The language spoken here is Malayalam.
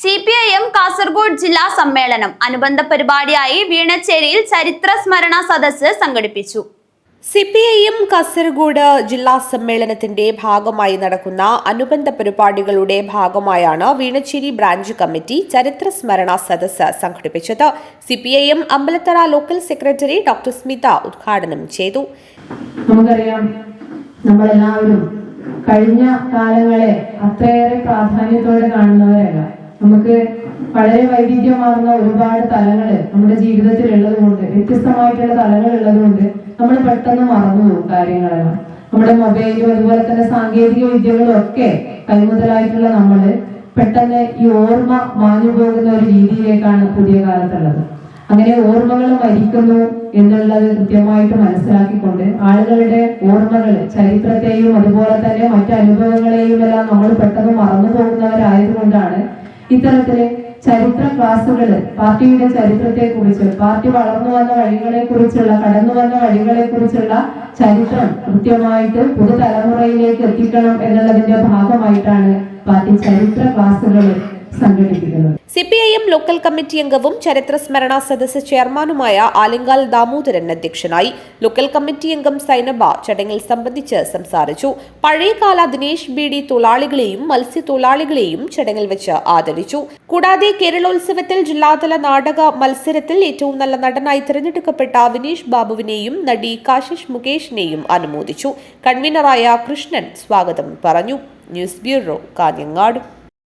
C P I M Kasaragod ജില്ലാ സമ്മേളനം അനുബന്ധ പരിപാടിയായി വീണച്ചേരിയിൽ ചരിത്ര സ്മരണ സദസ്സ് സംഘടിപ്പിച്ചു. C P I M Kasaragod ജില്ലാ സമ്മേളനത്തിന്റെ ഭാഗമായി നടക്കുന്ന അനുബന്ധ പരിപാടികളുടെ ഭാഗമായാണ് വീണച്ചേരി ബ്രാഞ്ച് കമ്മിറ്റി ചരിത്ര സ്മരണ സദസ്സ് സംഘടിപ്പിച്ചത്. C P I M Ambalathara local secretary doctor Smitha ഉദ്ഘാടനം ചെയ്തു. നമുക്കറിയാം നമ്മളെല്ലാവരും കഴിഞ്ഞ കാലങ്ങളെ അത്രയേറെ പ്രാധാന്യത്തോടെ കാണുന്നവരല്ല. നമുക്ക് വളരെ വൈവിധ്യമാർന്ന ഒരുപാട് തലങ്ങൾ നമ്മുടെ ജീവിതത്തിൽ ഉള്ളതുകൊണ്ട് വ്യത്യസ്തമായിട്ടുള്ള തലങ്ങൾ ഉള്ളതുകൊണ്ട് നമ്മൾ പെട്ടെന്ന് മറന്നു പോകും കാര്യങ്ങളെല്ലാം. നമ്മുടെ മൊബൈലും അതുപോലെ തന്നെ സാങ്കേതിക വിദ്യകളും ഒക്കെ കൈമുതലായിട്ടുള്ള നമ്മൾ പെട്ടെന്ന് ഈ ഓർമ്മ മാഞ്ഞു പോകുന്ന ഒരു രീതിയിലേക്കാണ് പുതിയ കാലത്തുള്ളത്. അങ്ങനെ ഓർമ്മകൾ മരിക്കുന്നു എന്നുള്ളത് കൃത്യമായിട്ട് മനസ്സിലാക്കിക്കൊണ്ട് ആളുകളുടെ ഓർമ്മകൾ ചരിത്രത്തെയും അതുപോലെ തന്നെ മറ്റു അനുഭവങ്ങളെയും എല്ലാം നമ്മൾ പെട്ടെന്ന് മറന്നു പോകുന്നവരായതുകൊണ്ടാണ് ഇത്തരത്തിൽ ചരിത്ര ക്ലാസ്സുകൾ പാർട്ടിയുടെ ചരിത്രത്തെ കുറിച്ച് പാർട്ടി വളർന്നു വന്ന വഴികളെ കുറിച്ചുള്ള കടന്നു വന്ന വഴികളെ കുറിച്ചുള്ള ചരിത്രം കൃത്യമായിട്ട് പുതുതലമുറയിലേക്ക് എത്തിക്കണം എന്നുള്ളതിന്റെ ഭാഗമായിട്ടാണ് പാർട്ടി ചരിത്ര ക്ലാസ്സുകൾ C P I M local committee അംഗവും ചരിത്ര സ്മരണ സദസ്സ് ചെയർമാനുമായ ആലിങ്കാൽ ദാമോദരൻ അധ്യക്ഷനായി ലോക്കൽ കമ്മിറ്റി അംഗം സൈനബ ചടങ്ങിൽ സംബന്ധിച്ച് സംസാരിച്ചു. പഴയകാല ദിനേശ് ബീഡി തൊഴിലാളികളെയും മത്സ്യത്തൊഴിലാളികളെയും ചടങ്ങിൽ വെച്ച് ആദരിച്ചു. കൂടാതെ കേരളോത്സവത്തിൽ ജില്ലാതല നാടക മത്സരത്തിൽ ഏറ്റവും നല്ല നടനായി തിരഞ്ഞെടുക്കപ്പെട്ട വിനീഷ് ബാബുവിനെയും നടി കാശിഷ് മുകേഷിനെയും അനുമോദിച്ചു. കൺവീനറായ കൃഷ്ണൻ സ്വാഗതം പറഞ്ഞു. News bureau Kanhangad.